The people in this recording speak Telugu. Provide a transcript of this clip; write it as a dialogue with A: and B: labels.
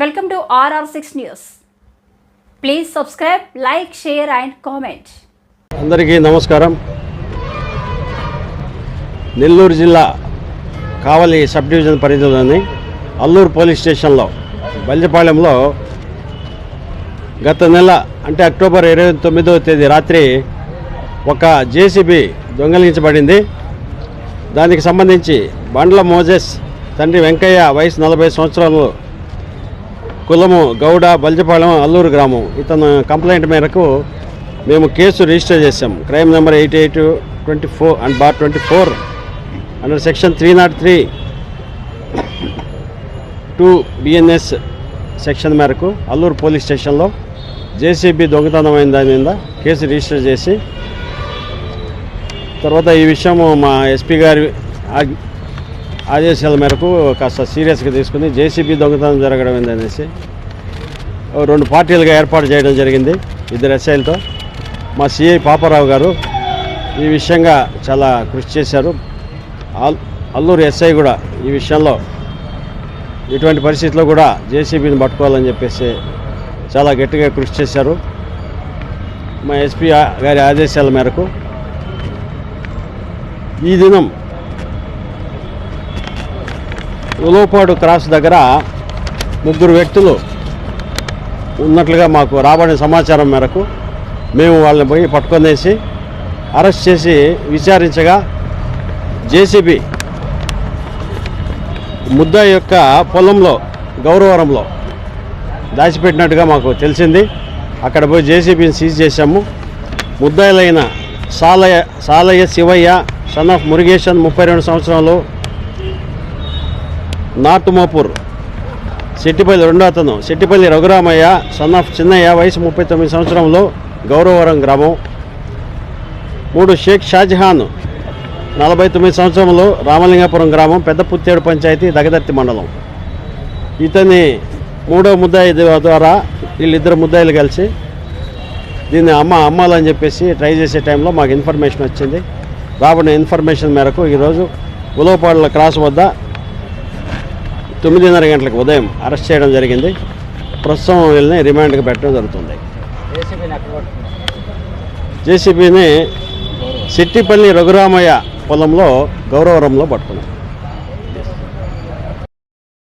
A: Welcome to RR six news please subscribe like share and comment
B: అందరికీ నమస్కారం. నెల్లూరు జిల్లా కావలి సబ్ డివిజన్ పరిధిలోని అల్లూరు పోలీస్ స్టేషన్లో బల్జపాళెంలో గత నెల అంటే అక్టోబర్ ఇరవై తొమ్మిదవ తేదీ రాత్రి ఒక జేసీబీ దొంగలించబడింది. దానికి సంబంధించి బండ్ల మోజెస్ తండ్రి వెంకయ్య వయసు నలభై సంవత్సరాలు కులము గౌడ బల్జపాలెం అల్లూరు గ్రామం. ఇతను కంప్లైంట్ మేరకు మేము కేసు రిజిస్టర్ చేశాం. Crime number eight eight twenty four and bar twenty four under section three not three two BNS section మేరకు అల్లూరు పోలీస్ స్టేషన్లో జేసీబీ దొంగతనం దాని మీద కేసు రిజిస్టర్ చేసి. తర్వాత ఈ విషయం మా ఎస్పీ గారి ఆదేశాల మేరకు కాస్త సీరియస్గా తీసుకుని జేసీబీ దొంగతనం జరగడం ఏందనేసి ఓ రెండు పార్టీలుగా ఏర్పాటు చేయడం జరిగింది ఇద్దరు ఎస్ఐలతో. మా సిఐ పాపారావు గారు ఈ విషయంగా చాలా కృషి చేశారు. అల్లూరు ఎస్ఐ కూడా ఈ విషయంలో ఇటువంటి పరిస్థితిలో కూడా జేసీబీని పట్టుకోవాలని చెప్పేసి చాలా గట్టిగా కృషి చేశారు. మా ఎస్పీ గారి ఆదేశాల మేరకు ఈ దినం ఉలోపాడు క్రాస్ దగ్గర ముగ్గురు వ్యక్తులు ఉన్నట్లుగా మాకు రాబడిన సమాచారం మేరకు మేము వాళ్ళని పోయి పట్టుకొనేసి అరెస్ట్ చేసి విచారించగా జేసీబీ ముద్ద యొక్క పొలంలో గౌరవరంలో దాచిపెట్టినట్టుగా మాకు తెలిసింది. అక్కడ పోయి జేసీబీని సీజ్ చేశాము. ముద్దాయిలైన సాలయ్య సాలయ్య శివయ్య సన్ ఆఫ్ మురుగేషన్ ముప్పై రెండు సంవత్సరాలు నాటుమాపూర్. శెట్టిపల్లి రెండో అతను. శెట్టిపల్లి రఘురామయ్య సన్ ఆఫ్ చిన్నయ్య వయసు ముప్పై తొమ్మిది సంవత్సరంలో గౌరవరం గ్రామం. మూడు షేక్ షాజహాన్ నలభై తొమ్మిది సంవత్సరంలో రామలింగాపురం గ్రామం పెద్ద పుత్తేడు పంచాయతీ దగదర్తి మండలం. ఇతని మూడో ముద్దాయి ద్వారా వీళ్ళిద్దరు ముద్దాయిలు కలిసి దీన్ని అమ్మ అమ్మాలని చెప్పేసి ట్రై చేసే టైంలో మాకు ఇన్ఫర్మేషన్ వచ్చింది. రాబడిన ఇన్ఫర్మేషన్ మేరకు ఈరోజు ఉలవపాడుల క్రాస్ వద్ద తొమ్మిదిన్నర గంటలకు ఉదయం అరెస్ట్ చేయడం జరిగింది. ప్రస్తుతం వీళ్ళని రిమాండ్కి పెట్టడం జరుగుతుంది. జేసీబీని సిట్టిపల్లి రఘురామయ్య పొలంలో గౌరవరంలో పట్టుకున్నాం